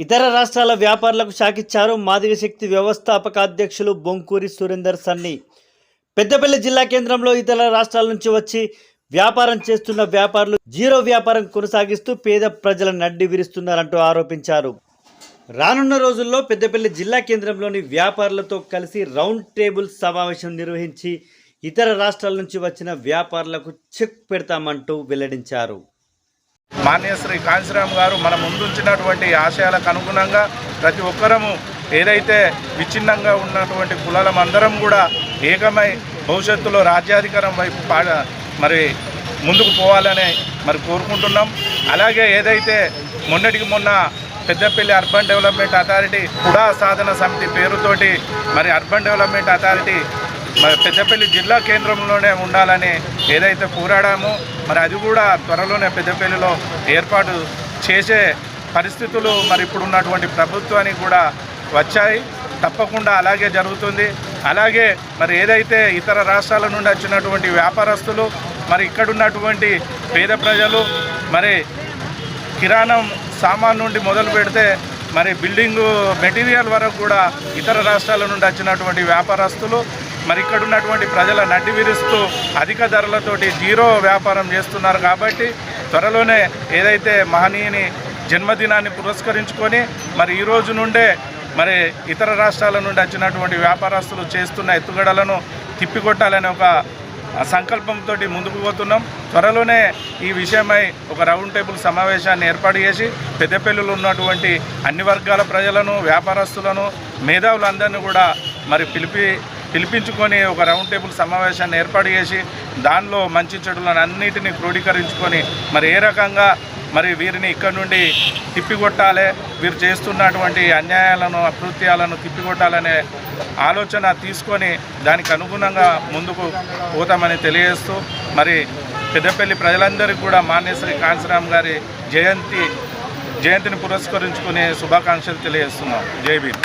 ఇతర రాష్ట్రాల వ్యాపారులకు షాకిచ్చారు మాదిగ శక్తి వ్యవస్థాపక అధ్యక్షులు బొంకూరి సురేందర్ సన్ని. పెద్దపల్లి జిల్లా కేంద్రంలో ఇతర రాష్ట్రాల నుంచి వచ్చి వ్యాపారం చేస్తున్న వ్యాపారులు జీరో వ్యాపారం కొనసాగిస్తూ పేద ప్రజల నడ్డి విరుస్తున్నారంటూ ఆరోపించారు. రానున్న రోజుల్లో పెద్దపల్లి జిల్లా కేంద్రంలోని వ్యాపారులతో కలిసి రౌండ్ టేబుల్ సమావేశం నిర్వహించి ఇతర రాష్ట్రాల నుంచి వచ్చిన వ్యాపారులకు చెక్ పెడతామంటూ వెల్లడించారు. మాన్య శ్రీ కాంశీరామ్ గారు మన ముందుంచినటువంటి ఆశయాలకు అనుగుణంగా ప్రతి ఒక్కరము ఏదైతే విచ్ఛిన్నంగా ఉన్నటువంటి కులాలం అందరం కూడా ఏకమై భవిష్యత్తులో రాజ్యాధికారం వైపు మరి ముందుకు పోవాలని మరి కోరుకుంటున్నాం. అలాగే ఏదైతే మొన్నటికి మొన్న పెద్దపల్లి అర్బన్ డెవలప్మెంట్ అథారిటీ కుడా సాధన సమితి పేరుతోటి మరి అర్బన్ డెవలప్మెంట్ అథారిటీ మరి పెద్దపల్లి జిల్లా కేంద్రంలోనే ఉండాలని ఏదైతే పోరాడామో మరి అది కూడా త్వరలోనే పెద్దపల్లిలో ఏర్పాటు చేసే పరిస్థితులు మరి ఇప్పుడు ఉన్నటువంటి ప్రభుత్వానికి కూడా వచ్చాయి. తప్పకుండా అలాగే జరుగుతుంది. అలాగే మరి ఏదైతే ఇతర రాష్ట్రాల నుండి వచ్చినటువంటి వ్యాపారస్తులు మరి ఇక్కడున్నటువంటి పేద ప్రజలు మరి కిరాణం సామాన్ నుండి మొదలు పెడితే మరి బిల్డింగు మెటీరియల్ వరకు కూడా ఇతర రాష్ట్రాల నుండి వచ్చినటువంటి వ్యాపారస్తులు మరి ఇక్కడ ఉన్నటువంటి ప్రజల నడ్డి విరుస్తూ అధిక ధరలతోటి జీరో వ్యాపారం చేస్తున్నారు కాబట్టి త్వరలోనే ఏదైతే మహనీయుని జన్మదినాన్ని పురస్కరించుకొని మరి ఈ రోజు నుండే మరి ఇతర రాష్ట్రాల నుండి వచ్చినటువంటి వ్యాపారస్తులు చేస్తున్న ఎత్తుగడలను తిప్పికొట్టాలనే ఒక సంకల్పంతో ముందుకు పోతున్నాం. త్వరలోనే ఈ విషయమై ఒక రౌండ్ టేబుల్ సమావేశాన్ని ఏర్పాటు చేసి పెద్దపల్లిలో ఉన్నటువంటి అన్ని వర్గాల ప్రజలను వ్యాపారస్తులను మేధావులందరినీ కూడా మరి పిలిపి పిలిపించుకొని ఒక రౌండ్ టేబుల్ సమావేశాన్ని ఏర్పాటు చేసి దానిలో మంచి చెడులను అన్నిటినీ క్రోడీకరించుకొని మరి ఏ రకంగా మరి వీరిని ఇక్కడ నుండి తిప్పికొట్టాలి? వీరు చేస్తున్నటువంటి అన్యాయాలను అకృత్యాలను తిప్పికొట్టాలనే ఆలోచన తీసుకొని దానికి అనుగుణంగా ముందుకు పోతామని తెలియజేస్తూ మరి పెద్దపల్లి ప్రజలందరికీ కూడా మాన్యశ్రీ కాంతిరామ్ గారి జయంతి జయంతిని పురస్కరించుకునే శుభాకాంక్షలు తెలియజేస్తున్నాం. జై భీమ్.